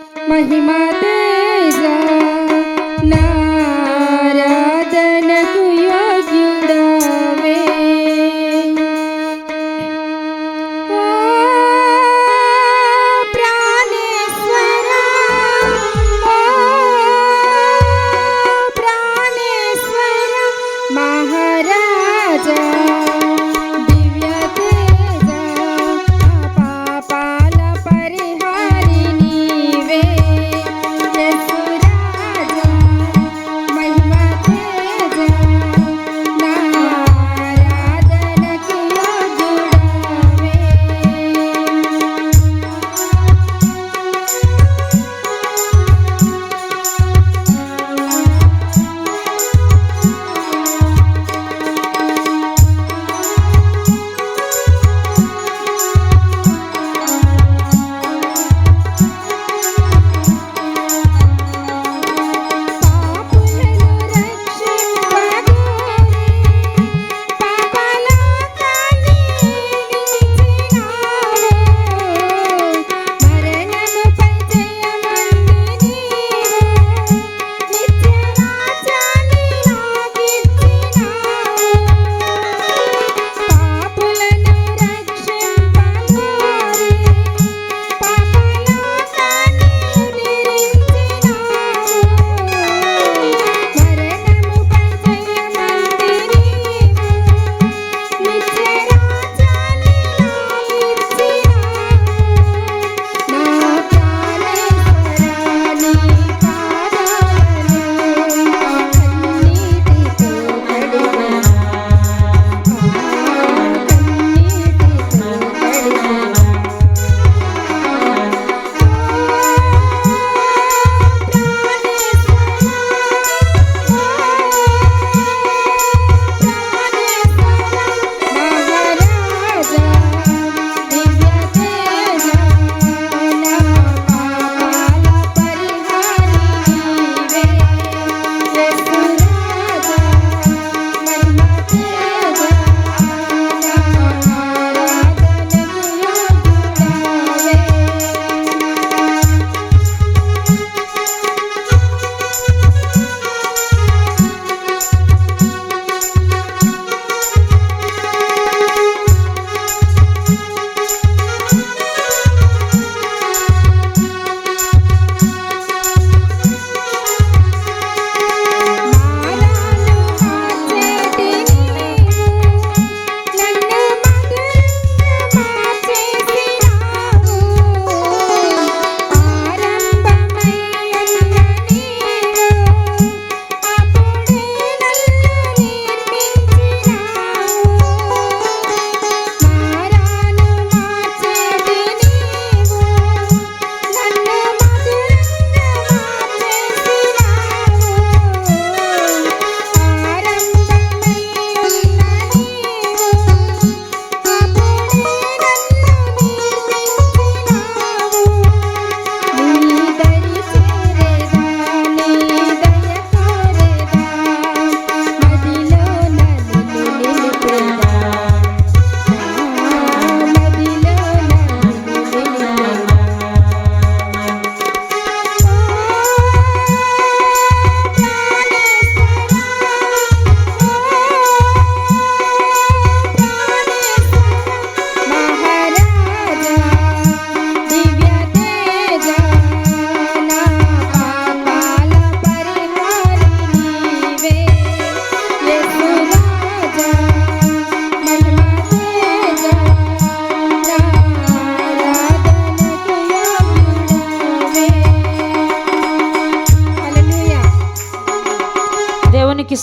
महिमा तेरा ना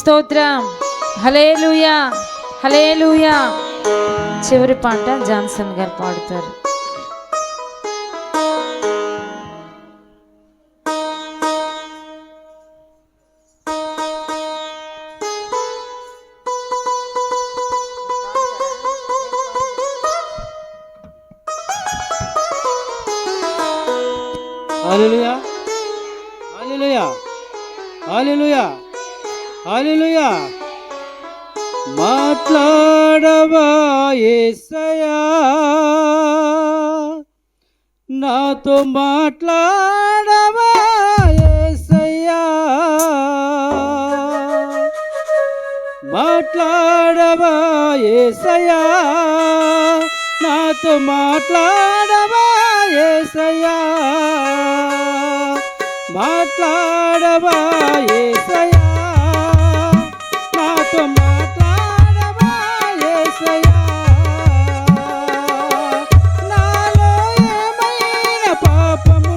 స్తోత్రం. హలేలుయా హలేలుయా చివరి పాట జాన్సన్ గారు పాడుతారు. మాట్లాడవా ఏసయా నాతో మాట్లాడవా ఏసయ్యా? మాట్లాడవా ఏసయ్యా? నాతో మాట్లాడవా ఏసయ్యా? మాట్లాడవా ఏసయ్యా? పాపము